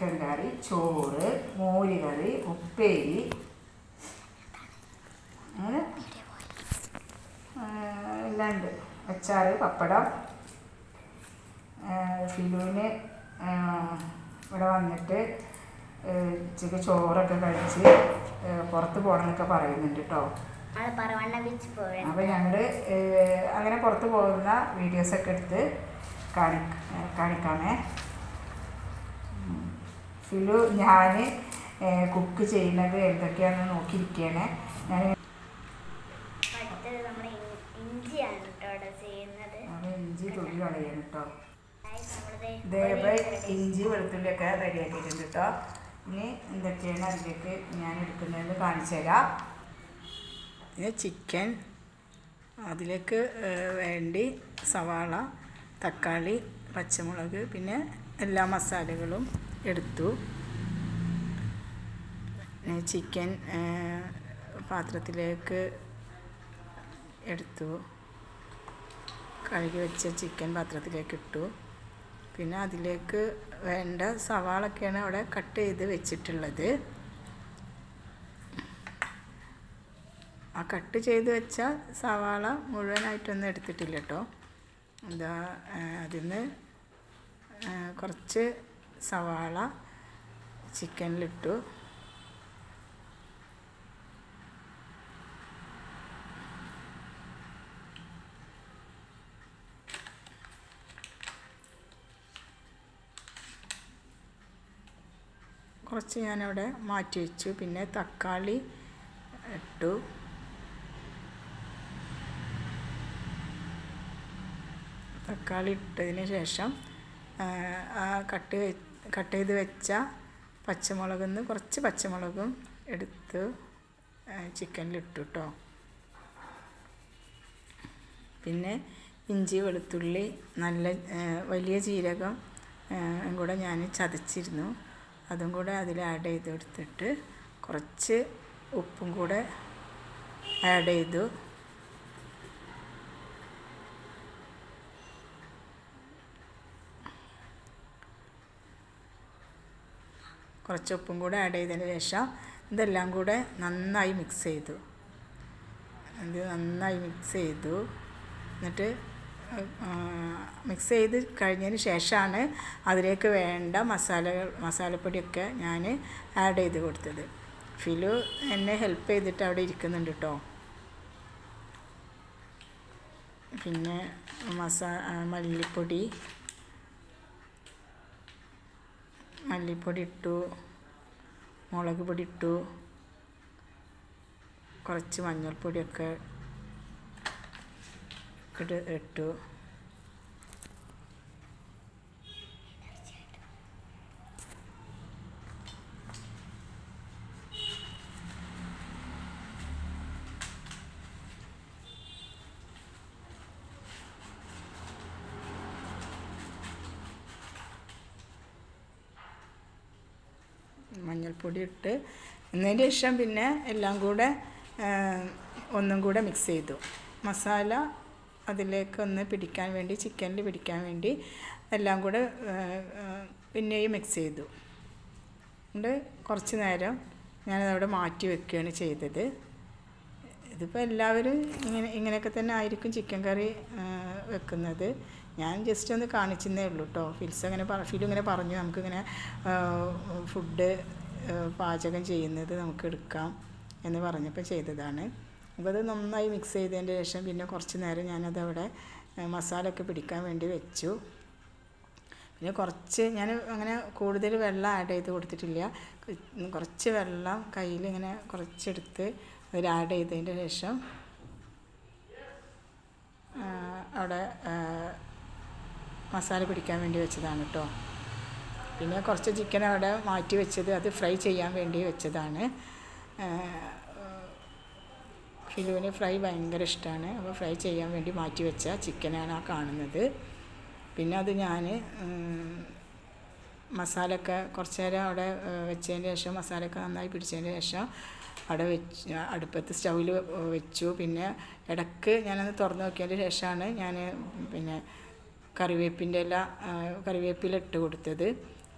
Chicken കറി ചോറ് മോര് കറി ഉപ്പേരി. അങ്ങനെ എല്ലാം ഉണ്ട്. അച്ചാറ് പപ്പടം. ഫിലുവിന് ഇവിടെ വന്നിട്ട് ഉച്ചയ്ക്ക് ഉച്ചയ്ക്ക് ചോറൊക്കെ കഴിച്ച് പുറത്ത് പോകണമെന്നൊക്കെ പറയുന്നുണ്ട് കേട്ടോ അപ്പോൾ ഞങ്ങൾ അങ്ങനെ പുറത്ത് പോകുന്ന വീഡിയോസൊക്കെ എടുത്ത് കാണി കാണിക്കാമേ. ഫിലു ഞാൻ കുക്ക് ചെയ്യുന്നത് എന്തൊക്കെയാണെന്ന് നോക്കിയിരിക്കുകയാണ് ഞാൻ ഇഞ്ചി തൊലി കളയാണ് കേട്ടോ. ഇതേപോലെ ഇഞ്ചി വെളുത്തുള്ളിയൊക്കെ റെഡിയാക്കിയിട്ടുണ്ട് കേട്ടോ. ഇനി എന്തൊക്കെയാണ് അതിലേക്ക് ഞാൻ എടുക്കുന്നതെന്ന് കാണിച്ചു തരാം. ഇത് ചിക്കൻ അതിലേക്ക് വേണ്ടി സവാള തക്കാളി പച്ചമുളക് പിന്നെ എല്ലാ മസാലകളും എടുത്തു. ചിക്കൻ പാത്രത്തിലേക്ക് എടുത്തു. കഴുകി വെച്ച ചിക്കൻ പാത്രത്തിലേക്ക് ഇട്ടു. പിന്നെ അതിലേക്ക് വേണ്ട സവാളൊക്കെയാണ് അവിടെ കട്ട് ചെയ്ത് വെച്ചിട്ടുള്ളത്. ആ കട്ട് ചെയ്ത് വെച്ച സവാള മുഴുവനായിട്ടൊന്നും എടുത്തിട്ടില്ല കേട്ടോ എന്താ അതിൽ നിന്ന് കുറച്ച് സവാള ചിക്കനിലിട്ടു കുറച്ച് ഞാനവിടെ മാറ്റി വെച്ചു. പിന്നെ തക്കാളി ഇട്ടു. തക്കാളി ഇട്ടതിന് ശേഷം ആ, കട്ട് കട്ട് ചെയ്ത് വെച്ച പച്ചമുളകിൽ നിന്ന് കുറച്ച് പച്ചമുളകും എടുത്ത് ചിക്കനിലിട്ടു കേട്ടോ പിന്നെ ഇഞ്ചി വെളുത്തുള്ളി നല്ല വലിയ ജീരകം കൂടെ ഞാൻ ചതച്ചിരുന്നു. അതും കൂടെ അതിൽ ആഡ് ചെയ്ത് കൊടുത്തിട്ട് കുറച്ച് ഉപ്പും കൂടെ ആഡ് ചെയ്തു. കുറച്ച് ഉപ്പും കൂടെ ആഡ് ചെയ്തതിന് ശേഷം ഇതെല്ലാം കൂടെ നന്നായി മിക്സ് ചെയ്തു. ഇത് നന്നായി മിക്സ് ചെയ്തു. എന്നിട്ട് മിക്സ് ചെയ്ത് കഴിഞ്ഞതിന് ശേഷമാണ് അതിലേക്ക് വേണ്ട മസാലകൾ മസാലപ്പൊടിയൊക്കെ ഞാൻ ആഡ് ചെയ്ത് കൊടുത്തത്. ഫിലു എന്നെ ഹെൽപ്പ് ചെയ്തിട്ട് അവിടെ ഇരിക്കുന്നുണ്ട് കേട്ടോ പിന്നെ മസാ മല്ലിപ്പൊടി മല്ലിപ്പൊടി ഇട്ടു മുളക് പൊടി ഇട്ടു കുറച്ച് മഞ്ഞൾപ്പൊടിയൊക്കെ ഇട്ട്. മഞ്ഞൾപ്പൊടി ഇട്ട് എന്നതിന് ശേഷം പിന്നെ എല്ലാം കൂടെ ഒന്നും കൂടെ മിക്സ് ചെയ്തു. മസാല അതിലേക്ക് ഒന്ന് പിടിക്കാൻ വേണ്ടി ചിക്കനിൽ പിടിക്കാൻ വേണ്ടി എല്ലാം കൂടെ പിന്നെയും മിക്സ് ചെയ്തു. അതുകൊണ്ട് കുറച്ച് നേരം ഞാനതവിടെ മാറ്റി വെക്കുകയാണ് ചെയ്തത്. ഇതിപ്പോൾ എല്ലാവരും ഇങ്ങനെ ഇങ്ങനെയൊക്കെ തന്നെ ആയിരിക്കും ചിക്കൻ കറി വെക്കുന്നത്. ഞാൻ ജസ്റ്റ് ഒന്ന് കാണിച്ചെന്നേ ഉള്ളൂ കേട്ടോ ഫിൽസ് അങ്ങനെ ഫിലും ഇങ്ങനെ പറഞ്ഞു. നമുക്കിങ്ങനെ ഫുഡ് പാചകം ചെയ്യുന്നത് നമുക്ക് എടുക്കാം എന്ന് പറഞ്ഞപ്പോൾ ചെയ്തതാണ്. അപ്പോൾ അത് നന്നായി മിക്സ് ചെയ്തതിന്റെ ശേഷം പിന്നെ കുറച്ച് നേരം ഞാനതവിടെ മസാല ഒക്കെ പിടിക്കാൻ വേണ്ടി വെച്ചു. പിന്നെ കുറച്ച് ഞാൻ അങ്ങനെ കൂടുതൽ വെള്ളം ആഡ് ചെയ്ത് കൊടുത്തിട്ടില്ല. കുറച്ച് വെള്ളം കയ്യിൽ ഇങ്ങനെ കുറച്ചെടുത്ത് അതിൽ ആഡ് ചെയ്തതിന്റെ ശേഷം അവിടെ മസാല പിടിക്കാൻ വേണ്ടി വെച്ചതാണ് കേട്ടോ പിന്നെ കുറച്ച് ചിക്കൻ അവിടെ മാറ്റി വെച്ചത് അത് ഫ്രൈ ചെയ്യാൻ വേണ്ടി വെച്ചതാണ്. ഫിലുവിന് ഫ്രൈ ഭയങ്കര ഇഷ്ടമാണ് അപ്പോൾ ഫ്രൈ ചെയ്യാൻ വേണ്ടി മാറ്റി വെച്ച ചിക്കനാണ് ആ കാണുന്നത്. പിന്നെ അത് ഞാൻ മസാലയൊക്കെ കുറച്ച് നേരം അവിടെ വെച്ചതിന് ശേഷം മസാലയൊക്കെ നന്നായി പിടിച്ചതിന് ശേഷം അവിടെ വെച്ച് അടുപ്പത്ത് സ്റ്റൗവിൽ വെച്ചു. പിന്നെ ഇടയ്ക്ക് ഞാനത് തുറന്ന് നോക്കിയതിന് ശേഷമാണ് ഞാൻ പിന്നെ കറിവേപ്പിന്റെ ഇല കറിവേപ്പില ഇട്ട് കൊടുത്തത്.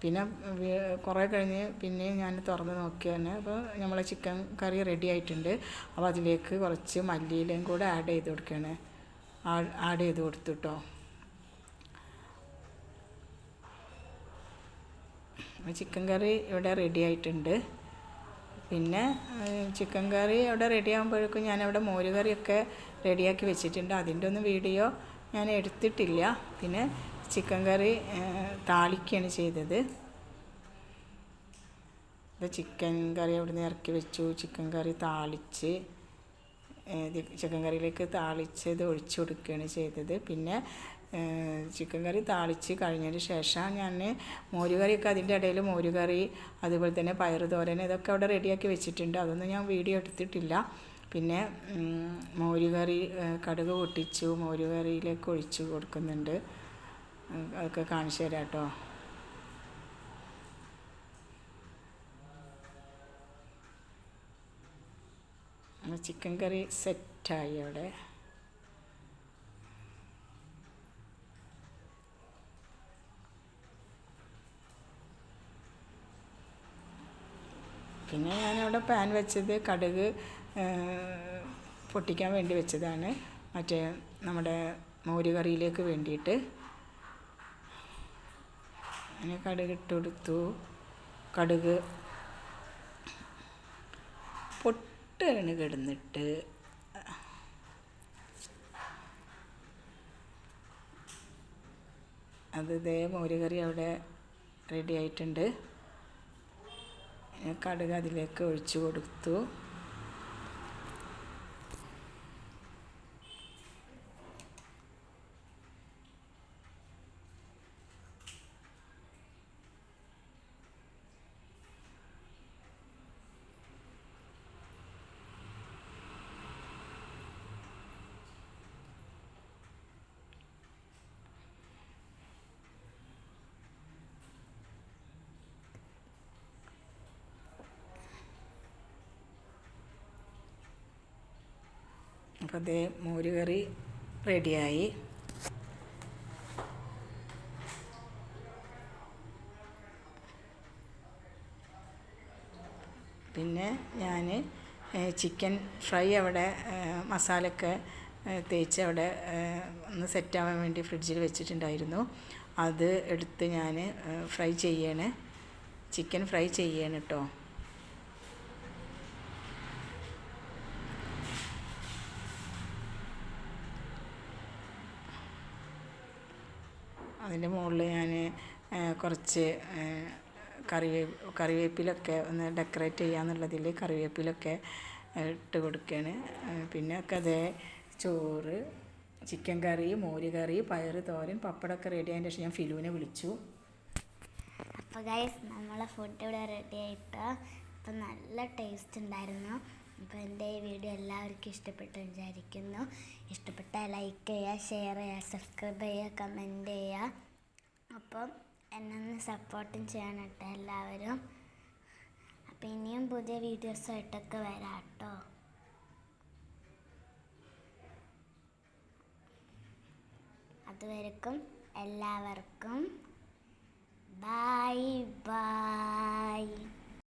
പിന്നെ കുറേ കഴിഞ്ഞ് പിന്നെയും ഞാൻ തുറന്ന് നോക്കിയാണ് അപ്പോൾ നമ്മളെ ചിക്കൻ കറി റെഡി ആയിട്ടുണ്ട്. അപ്പോൾ അതിലേക്ക് കുറച്ച് മല്ലിയിലയും കൂടെ ആഡ് ചെയ്ത് കൊടുക്കുകയാണ് ആഡ് ചെയ്ത് കൊടുത്തു കേട്ടോ ചിക്കൻ കറി ഇവിടെ റെഡി ആയിട്ടുണ്ട്. പിന്നെ ചിക്കൻ കറി അവിടെ റെഡി ആകുമ്പോഴേക്കും ഞാനവിടെ മോരുകറിയൊക്കെ റെഡിയാക്കി വെച്ചിട്ടുണ്ട്. അതിന്റെ ഒന്ന് വീഡിയോ ഞാൻ എടുത്തിട്ടില്ല. പിന്നെ ചിക്കൻ കറി താളിക്കുകയാണ് ചെയ്തത്. ചിക്കൻ കറി അവിടെ നിന്ന് ഇറക്കി വെച്ചു. ചിക്കൻ കറി താളിച്ച് ചിക്കൻ കറിയിലേക്ക് താളിച്ചത് ഒഴിച്ചു കൊടുക്കുകയാണ് ചെയ്തത്. പിന്നെ ചിക്കൻ കറി താളിച്ച് കഴിഞ്ഞതിന് ശേഷം ഞാൻ മോരുകറിയൊക്കെ അതിന്റെ ഇടയിൽ മോരുകറി അതുപോലെ തന്നെ പയറ് തോരൻ ഇതൊക്കെ അവിടെ റെഡിയാക്കി വെച്ചിട്ടുണ്ട്. അതൊന്നും ഞാൻ വീഡിയോ എടുത്തിട്ടില്ല. പിന്നെ മോരുകറി കടുക് പൊട്ടിച്ചു മോരുകറിയിലേക്ക് ഒഴിച്ച് കൊടുക്കുന്നുണ്ട്. അതൊക്കെ കാണിച്ചു തരാം കേട്ടോ. ചിക്കൻ കറി സെറ്റായി അവിടെ. പിന്നെ ഞാനവിടെ പാൻ വെച്ചത് കടുക് പൊട്ടിക്കാൻ വേണ്ടി വെച്ചതാണ്. മറ്റേ നമ്മുടെ മോര് കറിയിലേക്ക് വേണ്ടിയിട്ട്. അങ്ങനെ കടുക് ഇട്ട് കൊടുത്തു കടുക് പൊട്ടാണ് കിടന്നിട്ട്. അത് ഇതേ മോര് കറി അവിടെ റെഡി ആയിട്ടുണ്ട്. കടുക് അതിലേക്ക് ഒഴിച്ചു കൊടുത്തു. അപ്പോൾ അതേ മോര് കറി റെഡിയായി. പിന്നെ ഞാൻ ചിക്കൻ ഫ്രൈ അവിടെ മസാലയൊക്കെ തേച്ച് അവിടെ ഒന്ന് സെറ്റാവാൻ വേണ്ടി ഫ്രിഡ്ജിൽ വെച്ചിട്ടുണ്ടായിരുന്നു. അത് എടുത്ത് ഞാൻ ഫ്രൈ ചെയ്യണേ. ചിക്കൻ ഫ്രൈ ചെയ്യണം കേട്ടോ അതിന്റെ മുകളിൽ ഞാൻ കുറച്ച് കറിവേ കറിവേപ്പിലൊക്കെ ഒന്ന് ഡെക്കറേറ്റ് ചെയ്യാന്നുള്ളതിൽ കറിവേപ്പിലൊക്കെ ഇട്ട് കൊടുക്കുകയാണ് പിന്നെ ഒക്കെ അതേ ചോറ് ചിക്കൻ കറി മോര് കറി പയർ തോരൻ പപ്പടമൊക്കെ റെഡി ആയതിന്റെ ശേഷം ഞാൻ ഫിലുവിനെ വിളിച്ചു. അപ്പോൾ ഗൈസ് നമ്മളെ ഫുഡ് ഇവിടെ റെഡി ആയിട്ട് അപ്പം നല്ല ടേസ്റ്റ് ഉണ്ടായിരുന്നു. അപ്പോൾ എന്റെ ഈ വീഡിയോ എല്ലാവർക്കും ഇഷ്ടപ്പെട്ടു വിചാരിക്കുന്നു. ഇഷ്ടപ്പെട്ടാൽ ലൈക്ക് ചെയ്യുക ഷെയർ ചെയ്യുക സബ്സ്ക്രൈബ് ചെയ്യുക കമന്റ് ചെയ്യുക. അപ്പം എന്നെ ഒന്ന് സപ്പോർട്ടും ചെയ്യണം കേട്ടോ എല്ലാവരും. അപ്പം ഇനിയും പുതിയ വീഡിയോസായിട്ടൊക്കെ വരാം കേട്ടോ. അതുവരെക്കും എല്ലാവർക്കും ബൈ ബൈ